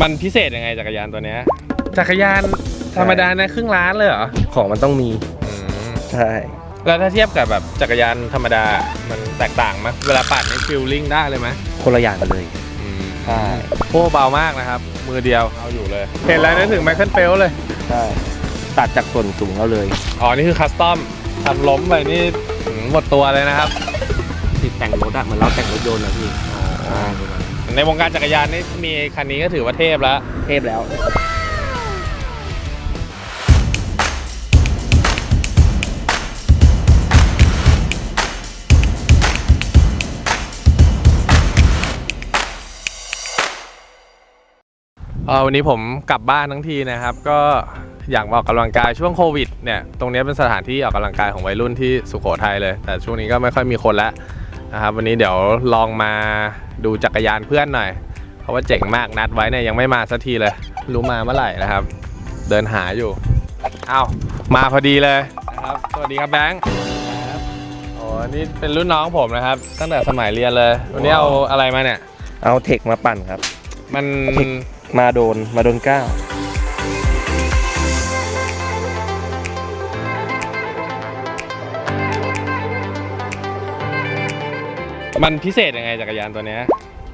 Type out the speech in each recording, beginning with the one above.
มันพิเศษยังไงจักรยานตัวเนี้ยจักรยานธรรมดานะครึ่งล้านเลยเหรอ ของมันต้องมี อืมใช่ แล้วถ้าเทียบกับแบบจักรยานธรรมดา มันแตกต่างไหมเวลาปั่นในฟิลลิ่งได้เลยไหมคนละอย่างกันเลยใช่ โอ้เบามากนะครับ มือเดียวเอาอยู่เลย เห็นแล้วนึกถึงไมเคิลเฟลเลย ใช่ ตัดจากส่วนสูงเราเลย อ๋อ นี่คือคัสตอมทำล้มไปนี่หืมหมดตัวเลยนะครับ ติดแต่งรถอะเหมือนเราแต่งรถยนต์นะพี่อ่า ในวงการจักรยานนี่มีคันนี้ก็ถือว่าเทพแล้ว เทพแล้ว เออวันนี้ผมกลับบ้านทั้งทีนะครับ ก็อยากมาออกกำลังกายช่วงโควิดเนี่ยตรงนี้เป็นสถานที่ออกกำลังกายของวัยรุ่นที่สุโขทัยเลย แต่ช่วงนี้ก็ไม่ค่อยมีคนแล้วนะครับวันนี้เดี๋ยวลองมา ดูจักรยานเพื่อนหน่อย เพราะว่าเจ๋งมากนัดไว้เนี่ยยังไม่มาสักทีเลย รู้มาเมื่อไหร่นะครับ เดินหาอยู่อ้าวมาพอดีเลยนะครับสวัสดีครับแบงค์โอ้นี่เป็นรุ่นน้องผมนะครับ ตั้งแต่สมัยเรียนเลยวันนี้เอาอะไรมาเนี่ย เอาเทคมาปั่นครับ มันมาโดนมาโดนเก้า มันพิเศษยังไงจักรยานตัวเนี้ย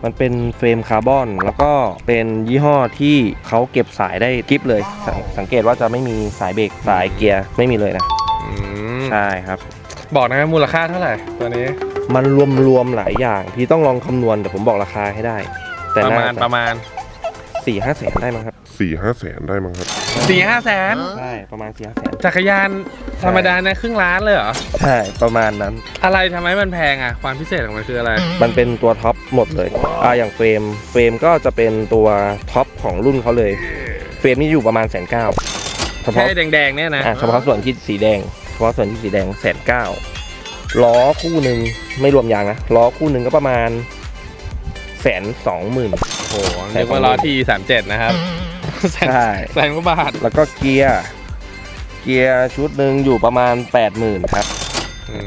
มันเป็นเฟรมคาร์บอน แล้วก็เป็นยี่ห้อที่เขาเก็บสายได้กริปเลยสงสังเกตว่าจะไม่มีสายเบรกสายเกียร์ไม่มีเลยนะอืมใช่ครับ บอกนะครับมูลค่าเท่าไหร่ตัวนี้ มันรวมๆหลายอย่าง พี่ต้องลองคำนวณแต่ผมบอกราคาให้ได้ แต่ประน่ามาณจะประมาณสี่ห้าแสนได้มั้งครับ สี่ห้าแสนได้มั้งครับ สี่ห้าแสนใช่ประมาณสี่ห้าแสนจักรยานธรรมดานะครึ่งล้านเลยเหรอ ใช่ประมาณนั้น อะไรทำให้มันแพงอะ ความพิเศษของมันคืออะไร มันเป็นตัวท็อปหมดเลยอ่าอย่างเฟรมเฟรมก็จะเป็นตัวท็อปของรุ่นเขาเลยเฟรมนี่อยู่ประมาณแสนเก้าเฉแค่พาะแดงๆเนี่ยนะ อ่าเฉพาะส่วนที่สีแดงเฉพาะส่วนที่สีแดงแสนเก้าล้อคู่หนึ่งไม่รวมยางนะล้อคู่หนึ่งก็ประมาณแสนสองหมื่น โอ้โหนึกว่าล้อทีสามเจ็ดนะครับ แสนใช่ แสนกว่าบาทแล้วก็เกียร์ เกียร์ชุดหนึ่งอยู่ประมาณแปดหมื่นครับ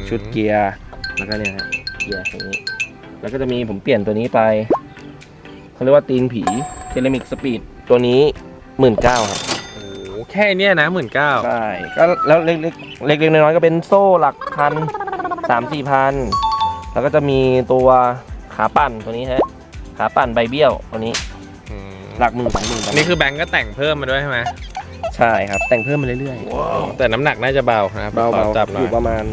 ชุดเกียร์แล้วก็เนี่ยฮะเกียร์อย่างนี้ แล้วก็จะมีผมเปลี่ยนตัวนี้ไปเขาเรียกว่าตีนผีเทเลมิกสปีดตัวนี้หมื่นเก้าครับโอ้โหแค่เนี้ยนะหมื่นเก้าใช่ก็แล้วเล็กๆเล็กๆน้อยๆก็เป็นโซ่หลักพันสามสี่พันแล้วก็จะมีตัวขาปั่นตัวนี้ฮะขาปั่นใบเบี้ยวตัวนี้ หลักหมื่นสองหมื่นนี่คือแบงก์ก็แต่งเพิ่มมาด้วยใช่ไหมใช่ครับ แต่งเพิ่มมาเรื่อยแต่น้ำหนักน่าจะเบานะครับๆ เบาขอจับหๆน่ออยยู่ประมาณ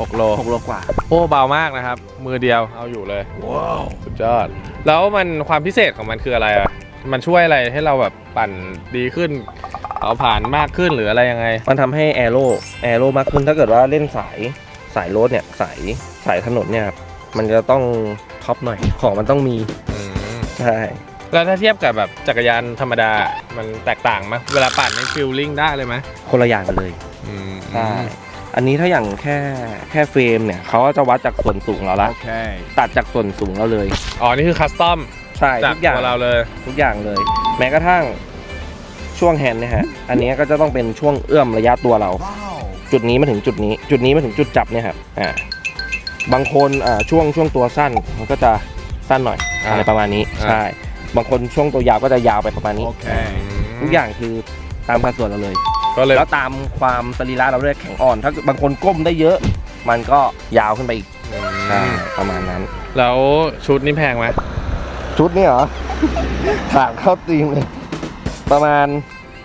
หกโล6โลกว่า โอ้เบามากนะครับ มือเดียวเอาอยู่เลยว้าวสุดยอด แล้วมันความพิเศษของมันคืออะไรอะมันช่วยอะไรให้เราแบบปั่นดีขึ้นเอาผ่านมากขึ้นหรืออะไรยังไง มันทำให้แอโร่แอโร่มากขึ้นถ้าเกิดว่าเล่นสายสายรถเนี่ยสายสายถนนเนี่ยครับมันจะต้องท็อปหน่อยของมันต้องมีอืม ใช่ แล้วถ้าเทียบกับแบบจักรยานธรรมดา มันแตกต่างไหมเวลาปั่นในฟิลลิ่งได้เลยไหมคนละอย่างกันเลยอืมใช่อันนี้ถ้าอย่างแค่แค่เฟรมเนี่ยเขาก็จะวัดจากส่วนสูงเราละโอเคตัดจากส่วนสูงเราเลย อ๋อ นี่คือคัสตอมใช่จากทุกอย่างตัวเราเลย ทุกอย่างเลย แม้กระทั่งช่วงแฮนด์เนี่ยฮะ อันนี้ก็จะต้องเป็นช่วงเอื้อมระยะตัวเราจุดนี้มาถึงจุดนี้ จุดนี้มาถึงจุดจับเนี่ยครับอ่าบางคนอ่าช่วงช่วงตัวสั้นมันก็จะ สั้นหน่อยอ่าอะไรประมาณนี้อ่า ใช่ บางคนช่วงตัวยาวก็จะยาวไปประมาณนี้ทุกอย่างคือตามสัดส่วนเราเลย ก็เลย แล้วตามความสรีระเราด้วยแข็งอ่อน ถ้าบางคนก้มได้เยอะ มันก็ยาวขึ้นไปอีกอืใช่มประมาณนั้น แล้วชุดนี้แพงไหมชุดนี้เหรอ ถามเข้าตีมเลย ประมาณ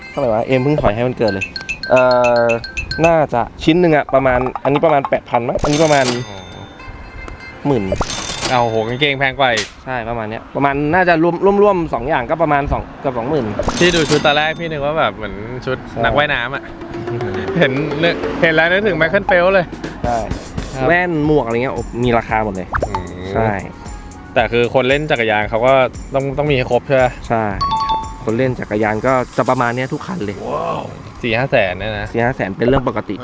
เท่าไหร่วะ เอ็มเพิ่งถอยให้มันเกิดเลย เอ่อ น่าจะชิ้นหนึ่งอะประมาณ อันนี้ประมาณแปดพันมั้งอันนี้ประมาณหมื่น เอาโหกางเกงแพงกว่าอีกใช่ประมาณเนี้ยประมาณน่าจะรวมร่วมร่วมสองอย่างก็ประมาณสองเกับสองหมื่น ที่ดูชุดตอนแรกพี่นึกว่าแบบเหมือนชุดใช่ นักว่ายน้ำอะ เห็นนึกเห็นแล้วนึกถึงไมเคิลเฟลเลย ใช่ครับ แว่นหมวกอะไรเงี้ยโอ้มีราคาหมดเลย ใช่แต่คือคนเล่นจักรยานเขาก็ต้องต้องมีให้ครบใช่ไหมใช่ครับคนเล่นจักรยานก็จะประมาณเนี้ยทุกคันเลยสี่ห้าแสนเนี่ยนะ สี่ห้าแสนเป็นเรื่องปกติ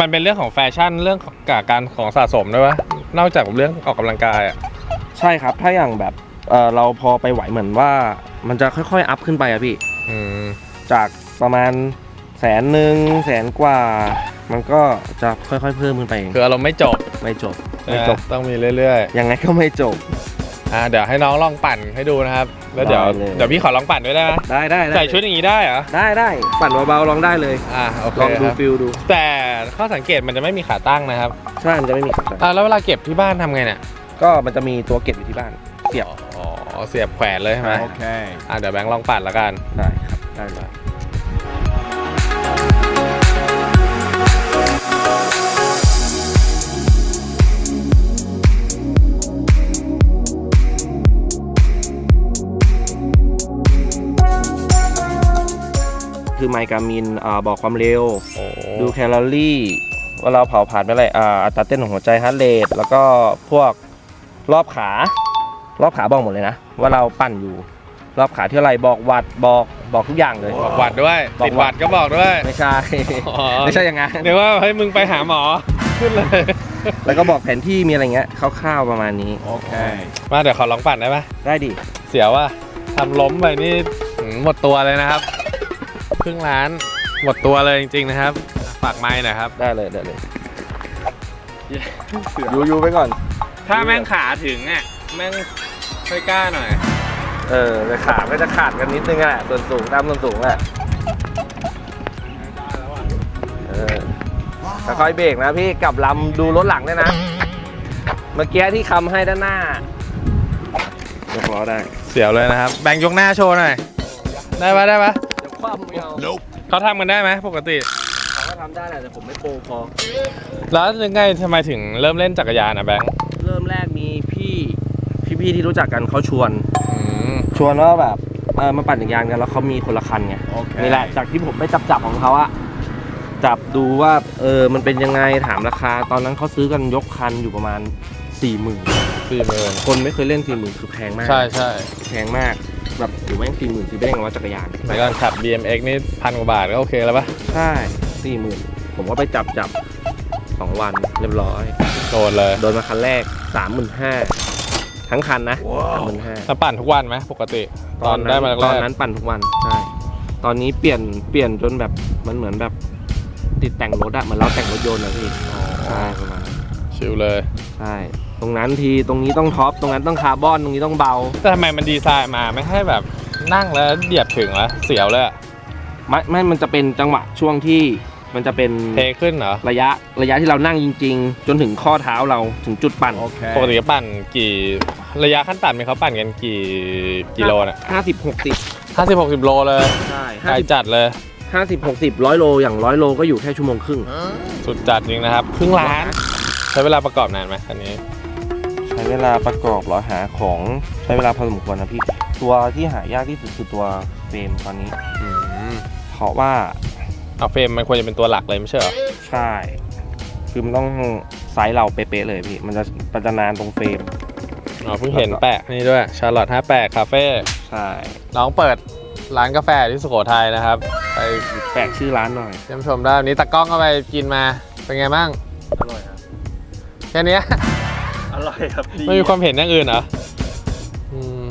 มันเป็นเรื่องของแฟชั่นเรื่องของการของสะสมด้วยวะ นอกจากเรื่องออกกำลังกายอะใช่ครับ ถ้าอย่างแบบเออเราพอไปไหวเหมือนว่า มันจะค่อยๆ อัพขึ้นไปอะพี่ อืมจากประมาณแสนหนึ่งแสนกว่า มันก็จะค่อยๆ เพิ่มขึ้นไปเองคืออารมณ์ไม่จบไม่จบไม่จบนะต้องมีเรื่อยยังไงก็ไม่จบๆ อ่าเดี๋ยวให้น้องลองปั่นให้ดูนะครับ แล้วเดี๋ยวได้เลย เดี๋ยวพี่ขอลองปั่นด้วยได้ไหมได้ได้ได้ใส่ชุดอย่างนี้ได้เหรอได้ได้ปั่นเบาๆลองได้เลย อ่าโอเคลองดูครับฟิลดู แต่ข้อสังเกตมันจะไม่มีขาตั้งนะครับใช่มันจะไม่มีขัดขวางอ่าแล้วเวลาเก็บที่บ้านทำไงเนี่ยก็มันจะมีตัวเก็บอยู่ที่บ้าน เสียบ อ๋อเสียบแขวนเลยใช่ไหม Okay. อ่าเดี๋ยวแบงค์ลองปั่นแล้วกัน ได้ครับได้เลย คือไมกามินอ่าบอกความเร็วโอ้ดูแคลอรี่ว่าเราเผาผลาญไปอะไรอ่าอัตราเต้นของหัวใจฮาร์ดเรทแล้วก็พวกรอบขา รอบขาบอกหมดเลยนะ ว่าเราปั่นอยู่ รอบขาเท่าไหรบอกวัดบอกบอกทุกอย่างเลยบอกหวัดด้วยบอกติดหวัดก็บอกด้วย ไม่ใช่อ๋อไม่ใช่อย่างงั้นเดี๋ยวว่าให้มึงไปหาหมอขึ้นเลย แล้วก็บอกแผนที่มีอะไรเงี้ยคร่าวๆประมาณนี้ Okay. มาเดี๋ยวขอลองปั่นได้ปะได้ดิเสียวว่าทำล้มไปนี่หืมหมดตัวเลยนะครับ ครึ่งล้าน หมดตัวเลยจริงๆนะครับ ฝากไม้หน่อยครับ ได้เลยได้เลยยูยูไปก่อน ถ้าแม่งขาถึงอะแม่งค่อยกล้าหน่อย เออแต่ขาก็จะขาดกันนิดนึงแหละส่วนสูงตามส่วนสูงแหละเออค่อยๆเบรกนะพี่กลับลำดูรถหลังด้วยนะ เมื่อกี้ที่คำให้ด้านหน้ายกล้อได้ เสียวเลยนะครับ แบ่งยกหน้าโชว์หน่อย ได้ปะได้ปะเดี๋ยว คว่ำไม่เอา Nope. เขาทำกันได้ไหมปกติ เขาก็ทำได้แหละแต่ผมไม่โปรพอ แล้วยังไงทำไมถึงเริ่มเล่นจักรยานอะแบงค์เริ่มแรกมีพี่พี่ๆที่รู้จักกันเขาชวนอืมชวนว่าแบบเออมาปั่นจักรยานกันแล้วเขามีคนละคันไง Okay. นี่แหละจากที่ผมไปจับจับๆของเขาอะจับดูว่าเออมันเป็นยังไงถามราคา ตอนนั้นเขาซื้อกันยกคันอยู่ประมาณ4ี่หมื่นสี่หมื่นคนไม่เคยเล่นสี่หมื่นคือแพงมากใช่ใช่แพงมาก แบบอยู่แม่งสี่หมื่นซื้อได้ยังไงว่าจักรยานสมัยก่อนขับ BMX นี่พันกว่าบาทก็โอเคแล้วปะใช่สี่หมื่นผมก็ไปจับจับสองวันเรียบร้อย โดนเลยโดนมาคันแรกสามหมื่นห้าทั้งคันนะสามหมื่นห้าแล้วปั่นทุกวันไหมปกติ ตอนได้มาตแรอนกนั้นปั่นทุกวันใช่ตอนนี้เปลี่ยนเปลี่ยนจนแบบมันเหมือนแบบ ติดแต่งรถอะเหมือนเราแต่งรถยนต์นะพี่ใช่ประมาณนั้นๆชิลเลยใช่ ตรงนั้นทีตรงนี้ต้องท็อปตรงนั้นต้องคาร์บอนตรงนี้ต้องเบา แต่ทำไมมันดีไซน์มาไม่ให้แบบนั่งแล้วเหยียบถึงแล้วเสียวเลยอะไม่ไม่มันจะเป็นจังหวะช่วงที่มันจะเป็นเทขึ้นเหรอระยะระยะที่เรานั่งจริง ๆ จนถึงข้อเท้าเราถึงจุดปั่น Okay. ปกติก็ปั่นกี่ระยะขั้นต่ำเนี่ยเขาปั่นกันกี่กิโลน่ะห้าสิบหกสิบห้าสิบหกสิบโลเลยใช่ไกลจัดเลย ห้าสิบหกสิบร้อยโลอย่างร้อยโลก็อยู่แค่ชั่วโมงครึ่ง สุดจัดจริงนะครับ ครึ่งล้าน ใช้เวลาประกอบนานไหมคันนี้ใช้เวลาประกอบเหรอหาของใช้เวลาพอสมควรนะพี่ ตัวที่หายากที่สุดคือตัวเฟรมตอนนี้อืมเพราะว่าเอาเฟรมมันควรจะเป็นตัวหลักเลยไม่ใช่เหรอ ใช่ คือมันต้องไซส์เราเป๊ะๆเลยพี่ มันจะมันจะนานตรงเฟรมอ๋อเพิ่งเห็นแปะนี่ด้วยชาร์ลอตห้าแปดคาเฟ่ใช่น้องเปิดร้านกาแฟที่สุโขทัยนะครับ ไปแปลกชื่อร้านหน่อยเยี่ยมชมได้วันนี้ตากล้องก็ไปกินมา เป็นไงบ้าง อร่อยครับ แค่เนี้ย อร่อยครับดีไม่มีความเห็นอย่างอื่นเหรออืม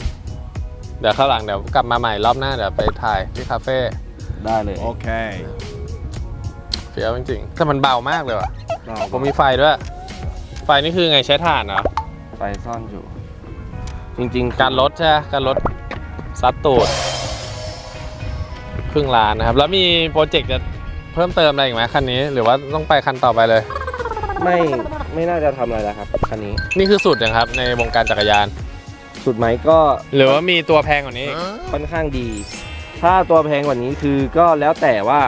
เดี๋ยวข้างหลังเดี๋ยวกลับมาใหม่รอบหน้าเดี๋ยวไปถ่ายที่คาเฟ่ได้เลย Okay. เฟี้ยวจริงๆแต่มันเบามากเลยว่ะเราผมมีไฟด้วย ไฟนี่คือไงใช้ถ่านเหรอไฟซ่อนอยู่ จริงๆ การลดใช่ไหมการลดซัดตูดครึ่งล้านนะครับ แล้วมีโปรเจกต์จะเพิ่มเติมอะไรอีกไหมคันนี้ หรือว่าต้องไปคันต่อไปเลย ไม่ ไม่น่าจะทำอะไรแล้วครับคันนี้ นี่คือสุดนะครับในวงการจักรยาน สุดไหมก็หรือว่ามีตัวแพงกว่านี้อีกค่อนข้างดี ถ้าตัวแพงกว่านี้คือก็แล้วแต่ว่า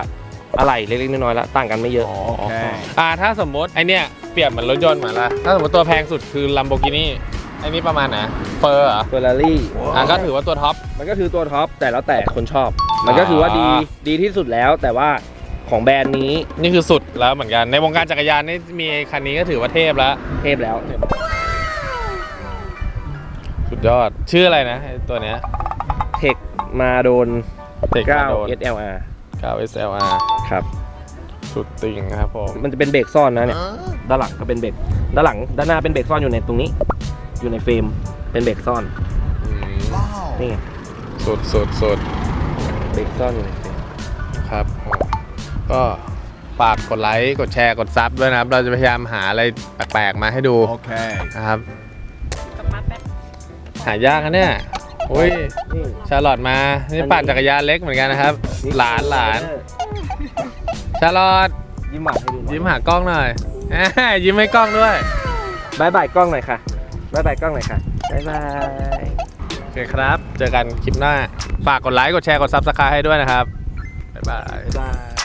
อะไรเล็กๆน้อยๆละต่างกันไม่เยอะ Okay. อ่าถ้าสมมติไอเนี้ยเปรียบเหมือนรถยนต์เหมือนละถ้าสมมติตัวแพงสุดคือ Lamborghini ไอนี่ประมาณไหนเฟอร์เหรอเฟอร์รารี่อ่าก็ถือว่าตัวท็อป มันก็คือตัวท็อปแต่แล้วแต่คนชอบ มันก็คือว่าดีอ่าดีที่สุดแล้วแต่ว่า ของแบรนด์นี้นี่คือสุดแล้วเหมือนกันในวงการจักรยานนี่มีคันนี้ก็ถือว่าเทพแล้ว เทพแล้ว สุดยอดชื่ออะไรนะไอ้ตัวเนี้ย เทคมาโดนเทคโดน9 SLR 9 SLR ครับ สุดติ่งครับผมมันจะเป็นเบรกซ่อนนะเนี่ย ด้านหลังก็เป็นเบรก ด้านหลัง ด้านหน้าเป็นเบรกซ่อนอยู่ในตรงนี้ อยู่ในเฟรม เป็นเบรกซ่อน อืมนี่ไงสุดสุดสุด เบรกซ่อนอยู่ในเฟรมครับผม ก็ฝากกดไลค์กดแชร์กดซับด้วยนะครับ เราจะพยายามหาอะไรแปลกๆมาให้ดู Okay. นะครับ กลับมาแป๊บฮายากนะเนี่ยอุ้ยนี่ ชาลอตมา นี่ปั่นจักรยานเล็กเหมือนกันนะครับ หลานหลานชาลอตยิ้มหวานให้ดูหน่อยยิ้มหากล้องหน่อยอ่ายิ้มให้กล้องด้วยบายบายกล้องหน่อยค่ะบายบายกล้องหน่อยค่ะบายบายโอเคครับ เจอกันคลิปหน้า ฝากกดไลค์กดแชร์กด Subscribe ให้ด้วยนะครับบ๊ายบาย บายบาย